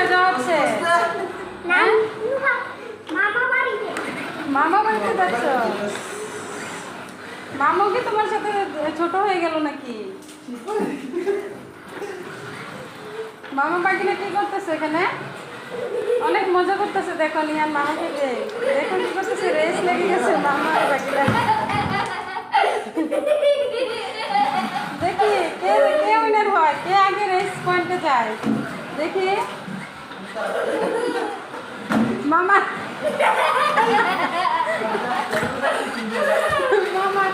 কোথায় যাওয়া হচ্ছে হ্যাঁ? মামা বাড়িতে যাচ্ছ? মামা কি তোমার সাথে ছোট হয়ে গেল নাকি? মামা পাখিটা কি করতেছে এখানে? অনেক মজা করতেছে দেখো নিয়ান মামাকে যে দেখো কি করতেছে রেস লেগে গেছে মামা আর পাখিটা দেখি কে কে উইনার হয়? কে আগে রেস পয়েন্টে যায়? দেখি। মামা। মামা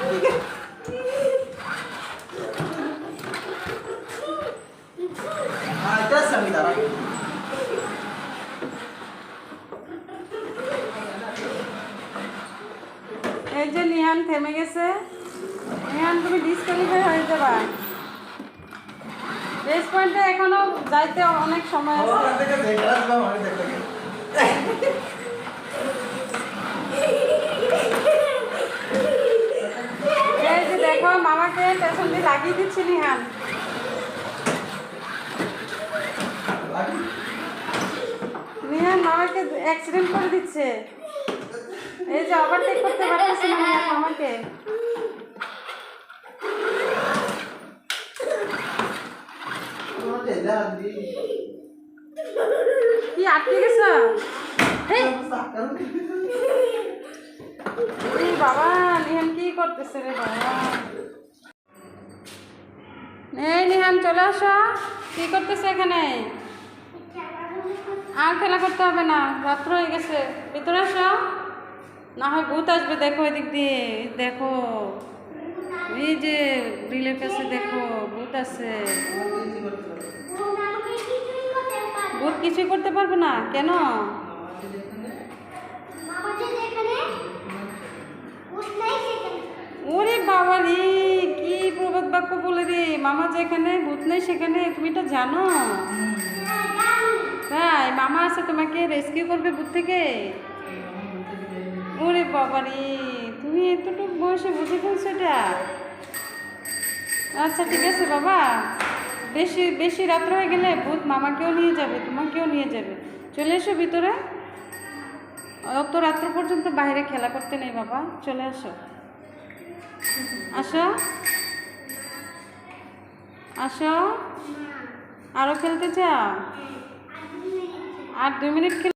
এই যে নিহান থেমে গেছে। নিহান তুমি ডিসকালিফাই হয়ে যাবা। রেস পয়েন্টে এখনও যাইতে অনেক সময় আছে। দেখো মামাকে পেছন দিয়ে লাগিয়ে দিচ্ছি, নিহান। নিহান মামাকে অ্যাক্সিডেন্ট করে দিচ্ছে। এই যে ওভারটেক করতে পারতেছি না নিহান মামাকে. কি, আটকে গেছ? বাবা, নিহান কি করতেছে রে বাবা? এই নিহান, চলে আসো। কি করতেছে এখানে? আর খেলা করতে হবে না, রাত্র হয়ে গেছে। ভিতরে আসো। না হয় ভূত আসবে, দেখো এদিক দিয়ে। দেখো। এই যে গ্রিলের কাছে দেখো, ভূত আছে। ভূত কিছুই করতে পারবে না। কেন ওরে বাবা রে কি প্রবাদ বাক্য বলে রে মামা যেখানে, ভূত নেই সেখানে, তুমি এটা জানো? তাই, মামা আছে, তোমাকে রেস্কিউ করবে ভূত থেকে? ওরে বাবা রে তুমি এতটুকু বয়সে বুঝে ফেলছো এটা? আচ্ছা ঠিক আছে, বাবা। বেশি বেশি রাত্র হয়ে গেলে ভূত মামাকেও নিয়ে যাবে, তোমাকেও নিয়ে যাবে। চলে এসো ভিতরে। অত রাত্র পর্যন্ত বাইরে খেলা করতে নেই, বাবা। চলে আসো আসো। আসো। আরও খেলতে চাও? আর দুই মিনিট খেলে